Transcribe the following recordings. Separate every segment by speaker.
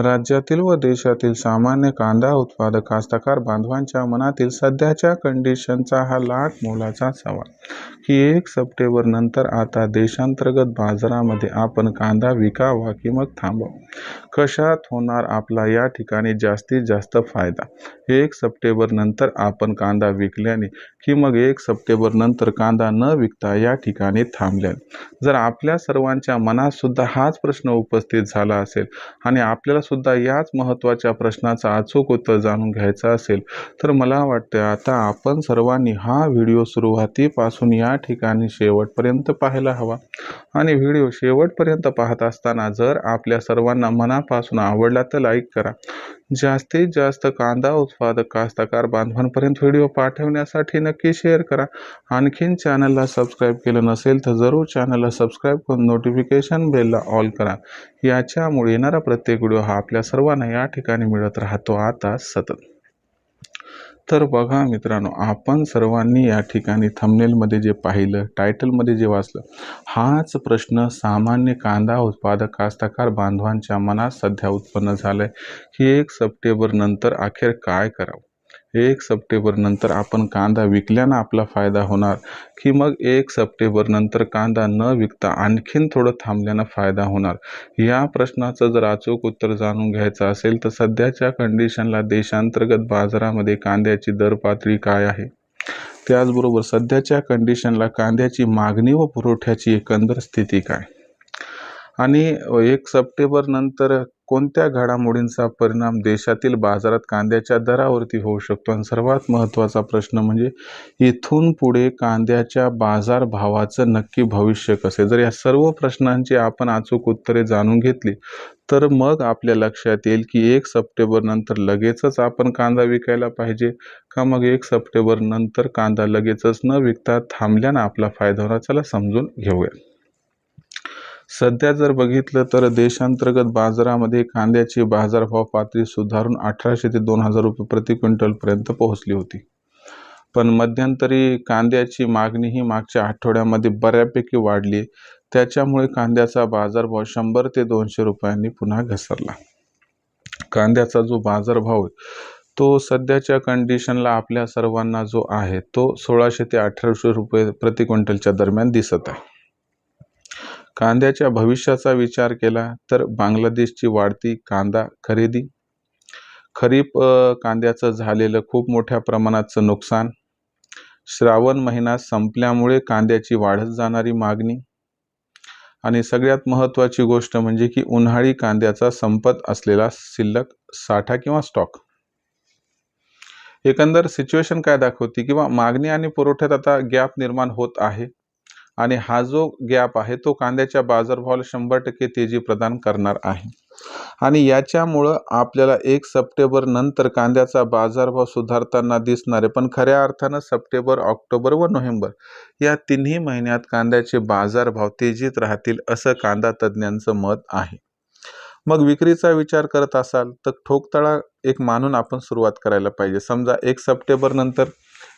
Speaker 1: राज्यातील व देशातील सामान्य कांदा उत्पादक कास्तकार बांधवांच्या मनातील सध्याच्या कंडिशनचा हा लाख मोलाचा सवाल. की एक सप्टेंबर नंतर आता देशांतर्गत बाजारामध्ये आपण कांदा विकावा की मग थांबावा? कशात होणार आपला या ठिकाणी जास्तीत जास्त फायदा? एक सप्टेंबर नंतर आपण कांदा विकल्याने की मग एक सप्टेंबर नंतर कांदा न विकता या ठिकाणी थांबल्याने? जर आपल्या सर्वांच्या मनात सुद्धा हाच प्रश्न उपस्थित झाला असेल आणि आपल्याला सुद्धा याच महत्त्वाच्या प्रश्नाचा अचूक उत्तर जाणून घ्यायचं असेल तर मला वाटतं आता आपण सर्वांनी हा व्हिडिओ सुरुवातीपासून या ठिकाणी शेवटपर्यंत पाहायला हवा. आणि व्हिडिओ शेवटपर्यंत पाहत असताना जर आपल्या सर्वांना मनापासून आवडला तर लाईक करा. जास्तीत जास्त कांदा उत्पादक कास्तकार बांधवांपर्यंत व्हिडिओ पाठवण्यासाठी नक्की शेअर करा. आणखीन चॅनलला सबस्क्राईब केलं नसेल तर जरूर चॅनलला सबस्क्राईब करून नोटिफिकेशन बेलला ऑल करा. याच्यामुळे येणारा प्रत्येक व्हिडिओ हा आपल्या सर्वांना या ठिकाणी मिळत राहतो. आता सतत. तर बघा मित्रांनो आपण सर्वांनी या ठिकाणी थंबनेलमध्ये जे पाहिलं टायटलमध्ये जे वाचलं हाच प्रश्न सामान्य कांदा उत्पादक कास्तकार बांधवांच्या मनात सध्या उत्पन्न झालं आहे की एक सप्टेंबरनंतर अखेर काय करावं? एक सप्टेंबर नंतर आपण कांदा विकल्यानं आपला फायदा होणार. की मग एक सप्टेंबर नंतर कांदा न विकता आणखीन थोडं थांबल्यानं फायदा होणार. या प्रश्नाचं जर अचूक उत्तर जाणून घ्यायचं असेल तर सध्याच्या कंडिशनला देशांतर्गत बाजारामध्ये कांद्याची दर पातळी काय आहे? त्याचबरोबर सध्याच्या कंडिशनला कांद्याची मागणी व पुरवठ्याची एकंदर स्थिती काय? आणि एक सप्टेंबर नंतर कोणत्या घडामोडींचा परिणाम देशातील बाजारात कांद्याच्या दरावरती होऊ शकतो? आणि सर्वात महत्त्वाचा प्रश्न म्हणजे इथून पुढे कांद्याच्या बाजारभावाचं नक्की भविष्य कसे? जर या सर्व प्रश्नांची आपण अचूक उत्तरे जाणून घेतली तर मग आपल्या लक्षात येईल की एक सप्टेंबर नंतर लगेचच आपण कांदा विकायला पाहिजे का मग एक सप्टेंबर नंतर कांदा लगेचच न विकता थांबल्यानं आपला फायदा होणार? चला समजून घेऊया. सध्या जर बघितलं तर देशांतर्गत बाजारामध्ये कांद्याची बाजारभाव पातळी सुधारून अठराशे ते दोन हजार रुपये प्रति क्विंटलपर्यंत पोहोचली होती. पण मध्यंतरी कांद्याची मागणी ही मागच्या आठवड्यामध्ये बऱ्यापैकी वाढली. त्याच्यामुळे कांद्याचा बाजारभाव शंभर ते दोनशे रुपयांनी पुन्हा घसरला. कांद्याचा जो बाजारभाव आहे तो सध्याच्या कंडिशनला आपल्या सर्वांना जो आहे तो सोळाशे ते अठराशे रुपये प्रति क्विंटलच्या दरम्यान दिसत आहे. कांद्याच्या भविष्याचा विचार केला तर बांगलादेशची वाढती कांदा खरेदी. खरीप कांद्याचं झालेलं खूप मोठ्या प्रमाणाचं नुकसान. श्रावण महिना संपल्यामुळे कांद्याची वाढत जाणारी मागणी. आणि सगळ्यात महत्त्वाची गोष्ट म्हणजे की उन्हाळी कांद्याचा संपत असलेला शिल्लक साठा किंवा स्टॉक. एकंदर सिच्युएशन काय दाखवते किंवा मागणी आणि पुरवठ्यात आता गॅप निर्माण होत आहे? आणि हा जो गॅप आहे तो कांद्याच्या बाजारभावाला शंभर टक्के तेजी प्रदान करणार आहे. आणि याच्यामुळं आपल्याला एक सप्टेंबर नंतर कांद्याचा बाजारभाव सुधारताना दिसणार आहे. पण खऱ्या अर्थानं सप्टेंबर ऑक्टोबर व नोव्हेंबर या तिन्ही महिन्यात कांद्याचे बाजारभाव तेजीत राहतील असं कांदा तज्ज्ञांचं मत आहे. मग विक्रीचा विचार करत असाल तर ठोकतळा एक मानून आपण सुरुवात करायला पाहिजे. समजा एक सप्टेंबर नंतर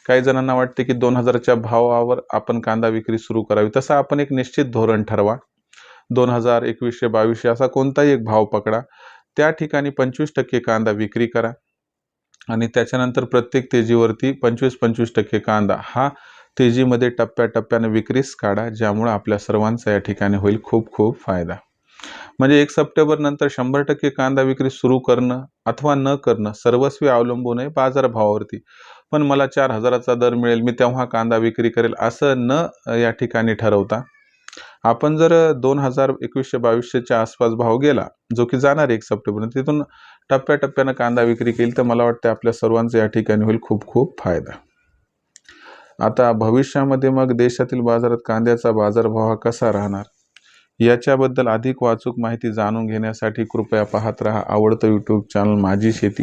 Speaker 1: काही जणांना वाटते की दोन हजारच्या भावावर आपण कांदा विक्री सुरू करावी. तसं आपण एक निश्चित धोरण ठरवा. दोन हजार एकवीसशे बावीसशे असा कोणताही एक भाव पकडा. त्या ठिकाणी पंचवीस टक्के कांदा विक्री करा. आणि त्याच्यानंतर प्रत्येक तेजीवरती पंचवीस पंचवीस टक्के कांदा हा तेजीमध्ये टप्प्याटप्प्याने विक्रीस काढा ज्यामुळे आपल्या सर्वांचा या ठिकाणी होईल खूप खूप फायदा. म्हणजे एक सप्टेंबर नंतर शंभर टक्के कांदा विक्री सुरू करणं अथवा न करणं सर्वस्वी अवलंबून आहे बाजारभावावरती. पण मला चार हजाराचा दर मिळेल मी तेव्हा कांदा विक्री करेल असं न या ठिकाणी ठरवता. आपण जर दोन हजार एकवीसशे बावीसशेच्या आसपास भाव गेला जो की जाणार एक सप्टेंबर तिथून टप्प्याटप्प्यानं कांदा विक्री केली तर मला वाटतं आपल्या सर्वांचं या ठिकाणी होईल खूप खूप फायदा. आता भविष्यामध्ये मग देशातील बाजारात कांद्याचा बाजारभाव हा कसा राहणार? याच्याबद्दल अधिक वाचूक माहिती जाणून घेण्यासाठी कृपया पाहत रहा आवडतं यूट्यूब चॅनल माझी शेती.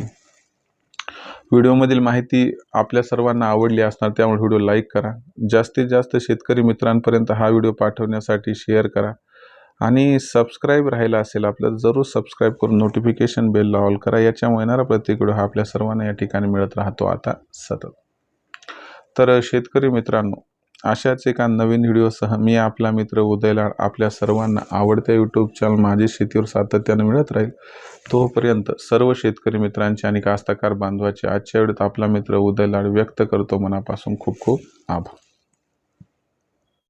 Speaker 1: व्हिडिओमधील माहिती आपल्या सर्वांना आवडली असणार त्यामुळे व्हिडिओ लाईक करा. जास्तीत जास्त शेतकरी मित्रांपर्यंत हा व्हिडिओ पाठवण्यासाठी शेअर करा. आणि सबस्क्राईब राहिला असेल आपलं जरूर सबस्क्राईब करून नोटिफिकेशन बेल ऑल करा. याच्यामुळे येणारा प्रत्येक व्हिडिओ हा आपल्या सर्वांना या ठिकाणी मिळत राहतो. आता सतत. तर शेतकरी मित्रांनो अशाच एका नवीन व्हिडिओसह मी आपला मित्र उदयलाड आपल्या सर्वांना आवडत्या यूट्यूब चॅनल माझी शेतीवर सातत्यानं मिळत राहील. तोपर्यंत सर्व शेतकरी मित्रांचे आणि कास्तकार बांधवाचे आजच्या वेळेत आपला मित्र उदयलाड व्यक्त करतो. मनापासून खूप खूप आभार.